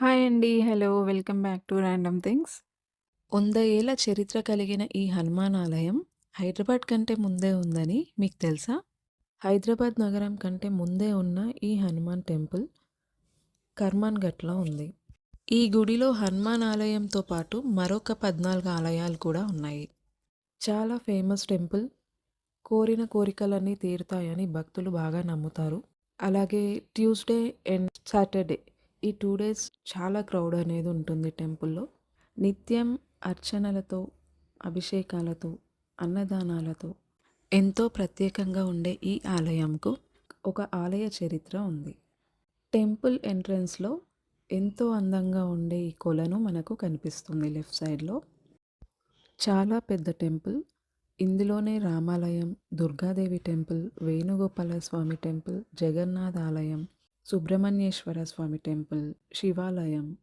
Hi అండి. Hello. Welcome back to random things. వంద ఏళ్ళ చరిత్ర కలిగిన ఈ హనుమాన్ ఆలయం హైదరాబాద్ కంటే ముందే ఉందని మీకు తెలుసా? హైదరాబాద్ నగరం కంటే ముందే ఉన్న ఈ హనుమాన్ టెంపుల్ కర్మాన్ఘట్లో ఉంది. ఈ గుడిలో హనుమాన్ ఆలయంతో పాటు మరొక 14 ఆలయాలు కూడా ఉన్నాయి. చాలా ఫేమస్ టెంపుల్. కోరిన కోరికలన్నీ తీరుతాయని భక్తులు బాగా నమ్ముతారు. అలాగే ట్యూస్‌డే అండ్ సాటర్‌డే ఈ టూ డేస్ చాలా క్రౌడ్ అనేది ఉంటుంది టెంపుల్‌లో. నిత్యం అర్చనలతో, అభిషేకాలతో, అన్నదానాలతో ఎంతో ప్రత్యేకంగా ఉండే ఈ ఆలయంకు ఒక ఆలయ చరిత్ర ఉంది. టెంపుల్ ఎంట్రన్స్‌లో ఎంతో అందంగా ఉండే ఈ కొలను మనకు కనిపిస్తుంది లెఫ్ట్ సైడ్‌లో. చాలా పెద్ద టెంపుల్. ఇందులోనే రామాలయం, దుర్గాదేవి టెంపుల్, వేణుగోపాల స్వామి టెంపుల్, జగన్నాథ్ ఆలయం, సుబ్రహ్మణ్యేశ్వర స్వామి టెంపుల్, శివాలయం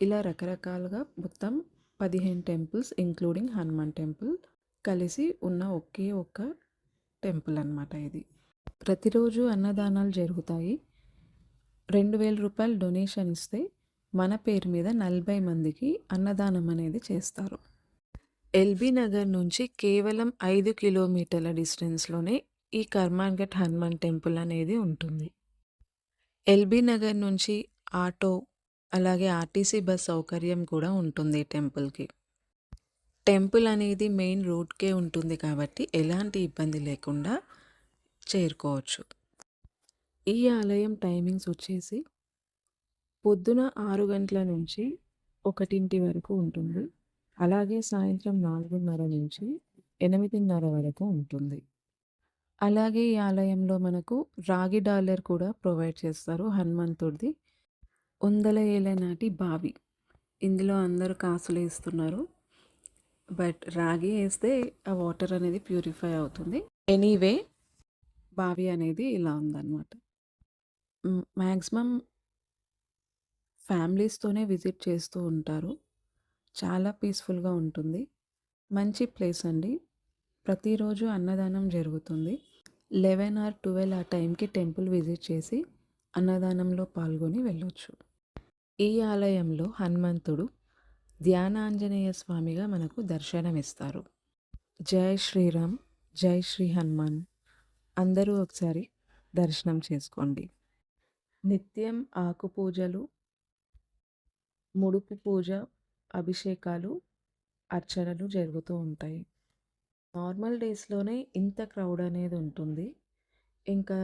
ఇలా రకరకాలుగా మొత్తం 15 టెంపుల్స్ ఇంక్లూడింగ్ హనుమాన్ టెంపుల్ కలిసి ఉన్న ఒకే ఒక్క టెంపుల్ అన్నమాట ఇది. ప్రతిరోజు అన్నదానాలు జరుగుతాయి. రెండు వేల రూపాయలు డొనేషన్ ఇస్తే మన పేరు మీద 40 మందికి అన్నదానం అనేది చేస్తారు. ఎల్బీ నగర్ నుంచి కేవలం ఐదు కిలోమీటర్ల డిస్టెన్స్‌లోనే ఈ కర్మాన్ఘట్ హనుమాన్ టెంపుల్ అనేది ఉంటుంది. ఎల్బీ నగర్ నుంచి ఆటో, అలాగే ఆర్టీసీ బస్ సౌకర్యం కూడా ఉంటుంది టెంపుల్‌కి. టెంపుల్ అనేది మెయిన్ రోడ్‌కే ఉంటుంది కాబట్టి ఎలాంటి ఇబ్బంది లేకుండా చేరుకోవచ్చు. ఈ ఆలయం టైమింగ్స్ వచ్చేసి పొద్దున ఆరు గంటల నుంచి ఒకటింటి వరకు ఉంటుంది. అలాగే సాయంత్రం 4:30 నుంచి 8:30 వరకు ఉంటుంది. అలాగే ఈ ఆలయంలో మనకు రాగి డాలర్ కూడా ప్రొవైడ్ చేస్తారు హనుమంతుడిది. వందల ఏళ్ళ నాటి బావి. ఇందులో అందరూ కాసులు వేస్తున్నారు బట్ రాగి వేస్తే ఆ వాటర్ అనేది ప్యూరిఫై అవుతుంది. ఎనీవే బావి అనేది ఇలా ఉందన్నమాట. మ్యాక్సిమం ఫ్యామిలీస్‌తోనే విజిట్ చేస్తూ ఉంటారు. చాలా పీస్‌ఫుల్‌గా ఉంటుంది. మంచి ప్లేస్ అండి. ప్రతిరోజు అన్నదానం జరుగుతుంది. 11 ఆర్ 12 ఆ టైంకి టెంపుల్ విజిట్ చేసి అన్నదానంలో పాల్గొని వెళ్ళొచ్చు. ఈ ఆలయంలో హనుమంతుడు ధ్యానాంజనేయ స్వామిగా మనకు దర్శనమిస్తారు. జై శ్రీరామ్! జై శ్రీ హనుమాన్! అందరూ ఒకసారి దర్శనం చేసుకోండి. నిత్యం ఆకు పూజలు, ముడుపు పూజ, అభిషేకాలు, అర్చనలు జరుగుతూ ఉంటాయి. నార్మల్ డేస్‌లోనే ఇంత క్రౌడ్ అనేది ఉంటుంది. ఇంకా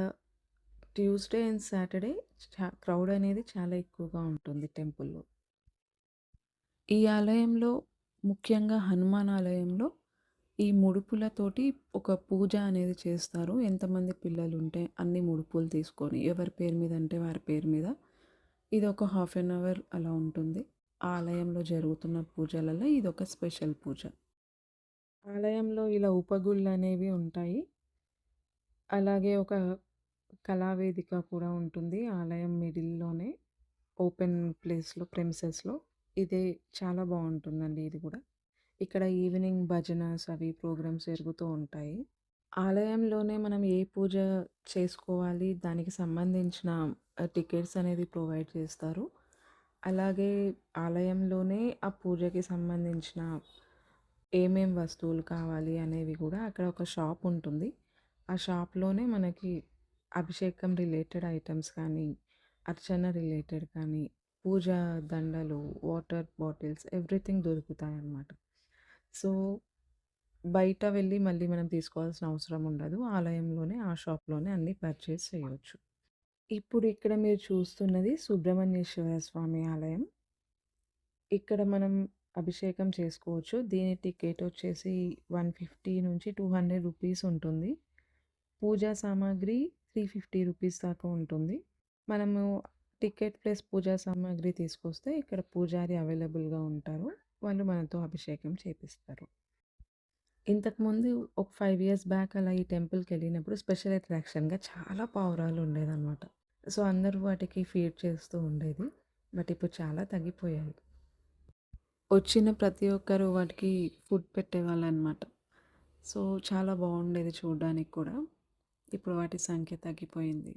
ట్యూస్‌డే అండ్ సాటర్‌డే క్రౌడ్ అనేది చాలా ఎక్కువగా ఉంటుంది టెంపుల్‌లో. ఈ ఆలయంలో ముఖ్యంగా హనుమాన్ ఆలయంలో ఈ ముడుపులతోటి ఒక పూజ అనేది చేస్తారు. ఎంతమంది పిల్లలు ఉంటే అన్ని ముడుపులు తీసుకొని ఎవరి పేరు మీద అంటే వారి పేరు మీద ఇది ఒక హాఫ్ అన్ అవర్ అలా ఉంటుంది. ఆలయంలో జరుగుతున్న పూజలలో ఇది ఒక స్పెషల్ పూజ. ఆలయంలో ఇలా ఉపగుళ్ళనేవి ఉంటాయి. అలాగే ఒక కళావేదిక కూడా ఉంటుంది. ఆలయం మిడిల్‌లోనే ఓపెన్ ప్లేస్‌లో ప్రెమిసెస్‌లో. ఇదే చాలా బాగుంటుందండి ఇది కూడా. ఇక్కడ ఈవినింగ్ భజనస్ అవి ప్రోగ్రామ్స్ జరుగుతూ ఉంటాయి. ఆలయంలోనే మనం ఏ పూజ చేసుకోవాలి దానికి సంబంధించిన టికెట్స్ అనేది ప్రొవైడ్ చేస్తారు. అలాగే ఆలయంలోనే ఆ పూజకి సంబంధించిన ఏమేం వస్తువులు కావాలి అనేవి కూడా అక్కడ ఒక షాప్ ఉంటుంది. ఆ షాప్‌లోనే మనకి అభిషేకం రిలేటెడ్ ఐటమ్స్ కానీ, అర్చన రిలేటెడ్ కానీ, పూజా దండలు, వాటర్ బాటిల్స్ ఎవ్రీథింగ్ దొరుకుతాయన్నమాట. సో, బయట వెళ్ళి మళ్ళీ మనం తీసుకోవాల్సిన అవసరం ఉండదు. ఆలయంలోనే ఆ షాప్‌లోనే అన్నీ పర్చేస్ చేయవచ్చు ఇప్పుడు ఇక్కడ మీరు చూస్తున్నది సుబ్రహ్మణ్యేశ్వర స్వామి ఆలయం. ఇక్కడ మనం అభిషేకం చేసుకోవచ్చు. దీని టికెట్ వచ్చేసి 150-200 రూపీస్ ఉంటుంది. పూజా సామాగ్రి 350 రూపీస్ దాకా ఉంటుంది. మనము టికెట్ ప్లస్ పూజా సామాగ్రి తీసుకొస్తే ఇక్కడ పూజారి అవైలబుల్‌గా ఉంటారు. వాళ్ళు మనతో అభిషేకం చేపిస్తారు. ఇంతకుముందు ఒక ఫైవ్ ఇయర్స్ బ్యాక్ అలా ఈ టెంపుల్కి వెళ్ళినప్పుడు స్పెషల్ అట్రాక్షన్‌గా చాలా పావురాలు ఉండేదన్నమాట. సో, అందరూ వాటికి ఫీడ్ చేస్తూ ఉండేది. బట్ ఇప్పుడు చాలా తగ్గిపోయాయి. వచ్చిన ప్రతి ఒక్కరు వాటికి ఫుడ్ పెట్టేవాళ్ళన్నమాట. సో, చాలా బాగుండేది చూడడానికి కూడా. ఇప్పుడు వాటి సంఖ్య తగ్గిపోయింది.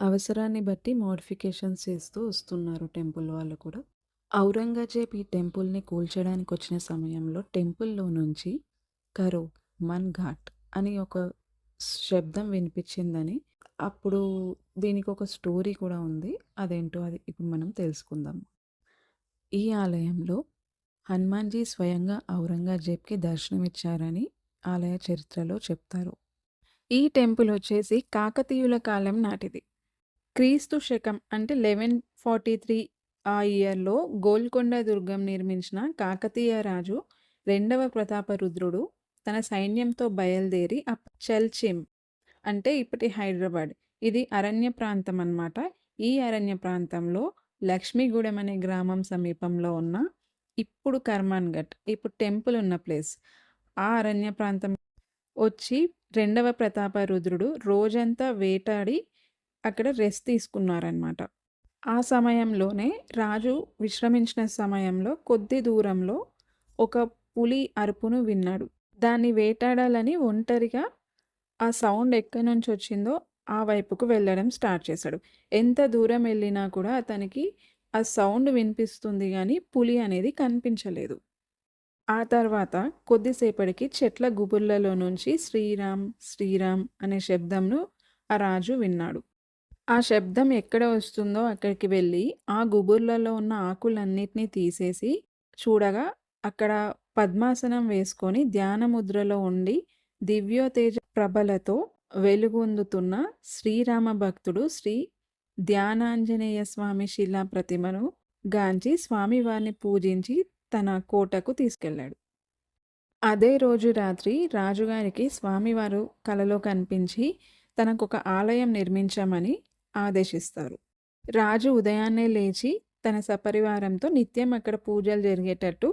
అవసరాన్ని బట్టి మోడిఫికేషన్స్ చేస్తూ వస్తున్నారు టెంపుల్ వాళ్ళు కూడా. ఔరంగజేబ్ ఈ టెంపుల్‌ని కూల్చడానికి వచ్చిన సమయంలో టెంపుల్‌లో నుంచి కరో, మన్ ఘాట్ అని ఒక శబ్దం వినిపించిందని అప్పుడు దీనికి ఒక స్టోరీ కూడా ఉంది. అదేంటో అది ఇప్పుడు మనం తెలుసుకుందాం. ఈ ఆలయంలో హనుమాన్‌జీ స్వయంగా ఔరంగజేబ్‌కి దర్శనమిచ్చారని ఆలయ చరిత్రలో చెప్తారు. ఈ టెంపుల్ వచ్చేసి కాకతీయుల కాలం నాటిది. క్రీస్తు శకం అంటే 1143 ఆ ఇయర్‌లో గోల్కొండ దుర్గం నిర్మించిన కాకతీయ రాజు రెండవ ప్రతాపరుద్రుడు తన సైన్యంతో బయలుదేరి అప్ చల్చిమ్ అంటే ఇప్పటి హైదరాబాద్. ఇది అరణ్య ప్రాంతం అన్నమాట. ఈ అరణ్య ప్రాంతంలో లక్ష్మీగూడెం అనే గ్రామం సమీపంలో ఉన్న ఇప్పుడు కర్మాన్‌ఘట్ ఇప్పుడు టెంపుల్ ఉన్న ప్లేస్. ఆ అరణ్య ప్రాంతం వచ్చి రెండవ ప్రతాప రుద్రుడు రోజంతా వేటాడి అక్కడ రెస్ట్ తీసుకున్నారనమాట ఆ సమయంలోనే రాజు విశ్రమించిన సమయంలో కొద్ది దూరంలో ఒక పులి అరుపును విన్నాడు. దాన్ని వేటాడాలని ఒంటరిగా ఆ సౌండ్ ఎక్కడి నుంచి వచ్చిందో ఆ వైపుకు వెళ్ళడం స్టార్ట్ చేశాడు. ఎంత దూరం వెళ్ళినా కూడా అతనికి ఆ సౌండ్ వినిపిస్తుంది కానీ పులి అనేది కనిపించలేదు. ఆ తర్వాత కొద్దిసేపటికి చెట్ల గుబుర్లలో నుంచి శ్రీరామ్ శ్రీరామ్ అనే శబ్దంను ఆ రాజు విన్నాడు. ఆ శబ్దం ఎక్కడ వస్తుందో అక్కడికి వెళ్ళి ఆ గుబుర్లలో ఉన్న ఆకులన్నిటిని తీసేసి చూడగా అక్కడ పద్మాసనం వేసుకొని ధ్యాన ముద్రలో ఉండి దివ్యోతేజ ప్రభలతో వెలుగొందుతున్న శ్రీరామ భక్తుడు శ్రీ ధ్యానాంజనేయ స్వామి శిలా ప్రతిమను గాంచి స్వామివారిని పూజించి తన కోటకు తీసుకెళ్ళాడు. అదే రోజు రాత్రి రాజుగారికి స్వామివారు కలలో కనిపించి తనకొక ఆలయం నిర్మించమని ఆదేశిస్తారు. రాజు ఉదయాన్నే లేచి తన సపరివారంతో నిత్యం అక్కడ పూజలు జరిగేటట్టు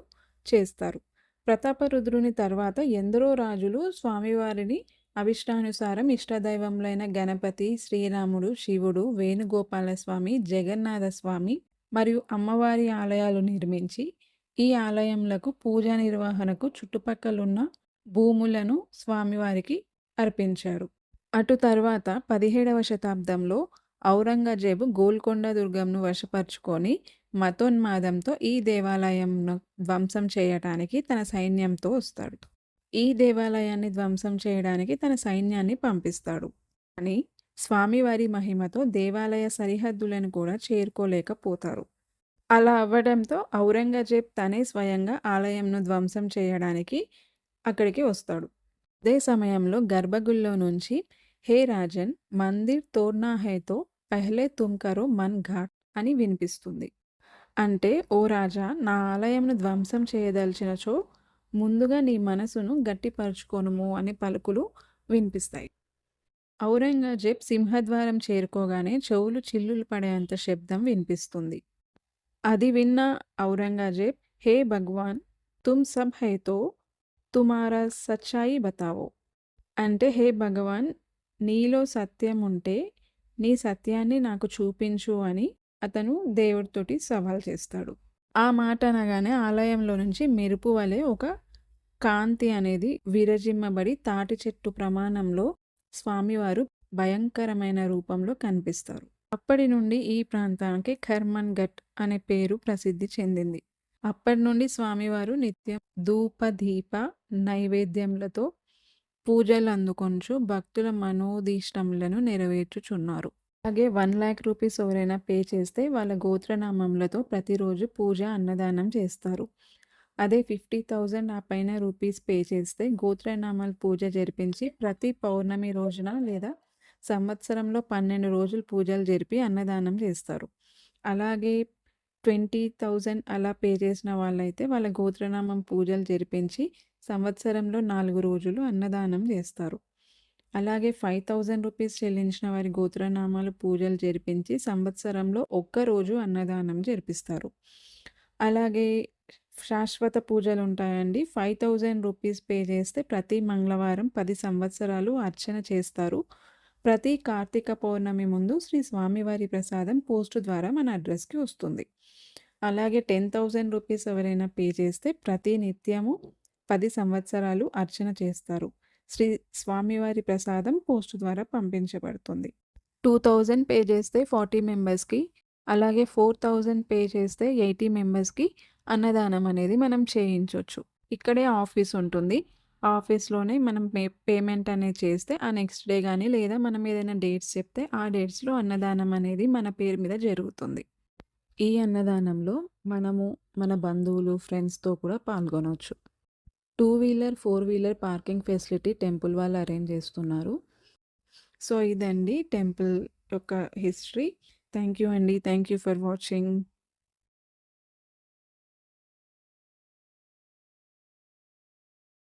చేస్తారు. ప్రతాపరుద్రుని తర్వాత ఎందరో రాజులు స్వామివారిని అభిష్టానుసారం ఇష్టదైవములైన గణపతి, శ్రీరాముడు, శివుడు, వేణుగోపాలస్వామి, జగన్నాథస్వామి మరియు అమ్మవారి ఆలయాలు నిర్మించి ఈ ఆలయంలకు పూజా నిర్వహణకు చుట్టుపక్కలున్న భూములను స్వామివారికి అర్పించారు. అటు తర్వాత పదిహేడవ శతాబ్దంలో ఔరంగజేబు గోల్కొండ దుర్గంను వశపరుచుకొని మతోన్మాదంతో ఈ దేవాలయంను ధ్వంసం చేయటానికి తన సైన్యంతో వస్తాడు. ఈ దేవాలయాన్ని ధ్వంసం చేయడానికి తన సైన్యాన్ని పంపిస్తాడు. కానీ స్వామివారి మహిమతో దేవాలయ సరిహద్దులను కూడా చేరుకోలేకపోతారు. అలా అవ్వడంతో ఔరంగజేబ్ తనే స్వయంగా ఆలయంను ధ్వంసం చేయడానికి అక్కడికి వస్తాడు. అదే సమయంలో గర్భగుల్లో నుంచి హే రాజన్ మందిర్ తోడ్నా హై పెహ్లే తుంకరో మన్ ఘాట్ అని వినిపిస్తుంది. అంటే ఓ రాజా నా ఆలయంను ధ్వంసం చేయదలచినచో ముందుగా నీ మనసును గట్టిపరుచుకోనుము అనే పలుకులు వినిపిస్తాయి. ఔరంగజేబ్ సింహద్వారం చేరుకోగానే చెవులు చిల్లులు పడేంత శబ్దం వినిపిస్తుంది. అది విన్న ఔరంగజేబ్ హే భగవాన్ తుమ్ సబ్ హైతో తుమారా సచ్చాయి బతావో అంటే హే భగవాన్ నీలో సత్యం ఉంటే నీ సత్యాన్ని నాకు చూపించు అని అతను దేవుడితోటి సవాల్ చేస్తాడు. ఆ మాట అనగానే ఆలయంలో నుంచి మెరుపు వలె ఒక కాంతి అనేది విరజిమ్మబడి తాటి చెట్టు ప్రమాణంలో స్వామివారు భయంకరమైన రూపంలో కనిపిస్తారు. అప్పటి నుండి ఈ ప్రాంతానికి ఖర్మన్ ఘట్ అనే పేరు ప్రసిద్ధి చెందింది. అప్పటి నుండి స్వామివారు నిత్యం ధూప దీప నైవేద్యములతో పూజలు అందుకొంచు భక్తుల మనోదీష్టములను నెరవేర్చుచున్నారు. అలాగే వన్ ల్యాక్ రూపీస్ ఎవరైనా పే చేస్తే వాళ్ళ గోత్రనామములతో ప్రతిరోజు పూజ, అన్నదానం చేస్తారు. అదే 50,000 ఆ పైన రూపీస్ పే చేస్తే గోత్రనామాల పూజ జరిపించి ప్రతి పౌర్ణమి రోజున లేదా సంవత్సరంలో 12 రోజులు పూజలు జరిపి అన్నదానం చేస్తారు. అలాగే 20,000 అలా పే చేసిన వాళ్ళైతే వాళ్ళ గోత్రనామం పూజలు జరిపించి సంవత్సరంలో నాలుగు రోజులు అన్నదానం చేస్తారు. అలాగే 5,000 రూపీస్ చెల్లించిన వారి గోత్రనామాలు పూజలు జరిపించి సంవత్సరంలో ఒక్క రోజు అన్నదానం జరిపిస్తారు. అలాగే శాశ్వత పూజలు ఉంటాయండి ఫైవ్ థౌజండ్ రూపీస్ పే చేస్తే ప్రతి మంగళవారం పది సంవత్సరాలు అర్చన చేస్తారు. ప్రతి కార్తీక పౌర్ణమి ముందు శ్రీ స్వామివారి ప్రసాదం పోస్టు ద్వారా మన అడ్రస్‌కి వస్తుంది. అలాగే 10,000 రూపీస్ ఎవరైనా పే చేస్తే ప్రతి నిత్యము పది సంవత్సరాలు అర్చన చేస్తారు. శ్రీ స్వామివారి ప్రసాదం పోస్టు ద్వారా పంపించబడుతుంది. 2000 పే చేస్తే 40 మెంబర్స్‌కి, అలాగే 4000 పే చేస్తే 80 మెంబర్స్‌కి అన్నదానం అనేది మనం చేయించవచ్చు ఇక్కడే ఆఫీస్ ఉంటుంది. ఆఫీస్‌లోనే మనం పే పేమెంట్ అనేది చేస్తే ఆ నెక్స్ట్ డే కానీ లేదా మనం ఏదైనా డేట్స్ చెప్తే ఆ డేట్స్‌లో అన్నదానం అనేది మన పేరు మీద జరుగుతుంది. ఈ అన్నదానంలో మనము మన బంధువులు, ఫ్రెండ్స్‌తో కూడా పాల్గొనవచ్చు two wheeler, four wheeler parking facility temple వాళ్ళు అరేంజ్ చేస్తున్నారు. సో, ఇదండి టెంపుల్ యొక్క హిస్టరీ. థ్యాంక్ యూ అండి. Thank you for watching.